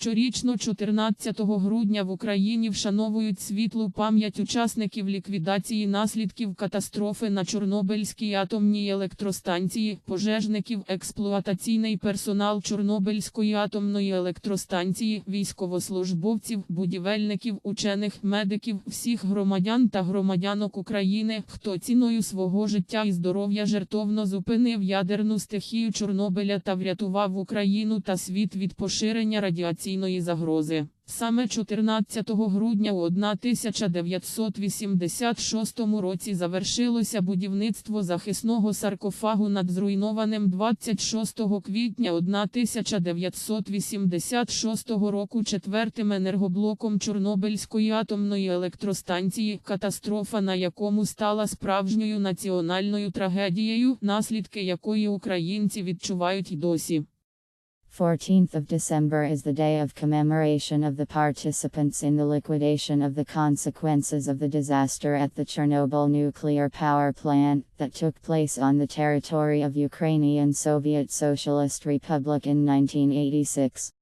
Щорічно 14 грудня в Україні вшановують світлу пам'ять учасників ліквідації наслідків катастрофи на Чорнобильській атомній електростанції, пожежників, експлуатаційний персонал Чорнобильської атомної електростанції, військовослужбовців, будівельників, учених, медиків, всіх громадян та громадянок України, хто ціною свого життя і здоров'я жертовно зупинив ядерну стихію Чорнобиля та врятував Україну та світ від поширення радіаційної загрози. Саме 14 грудня у 1986 році завершилося будівництво захисного саркофагу над зруйнованим 26 квітня 1986 року четвертим енергоблоком Чорнобильської атомної електростанції, катастрофа на якому стала справжньою національною трагедією, наслідки якої українці відчувають й досі. 14th of December is the day of commemoration of the participants in the liquidation of the consequences of the disaster at the Chernobyl nuclear power plant that took place on the territory of Ukrainian Soviet Socialist Republic in 1986.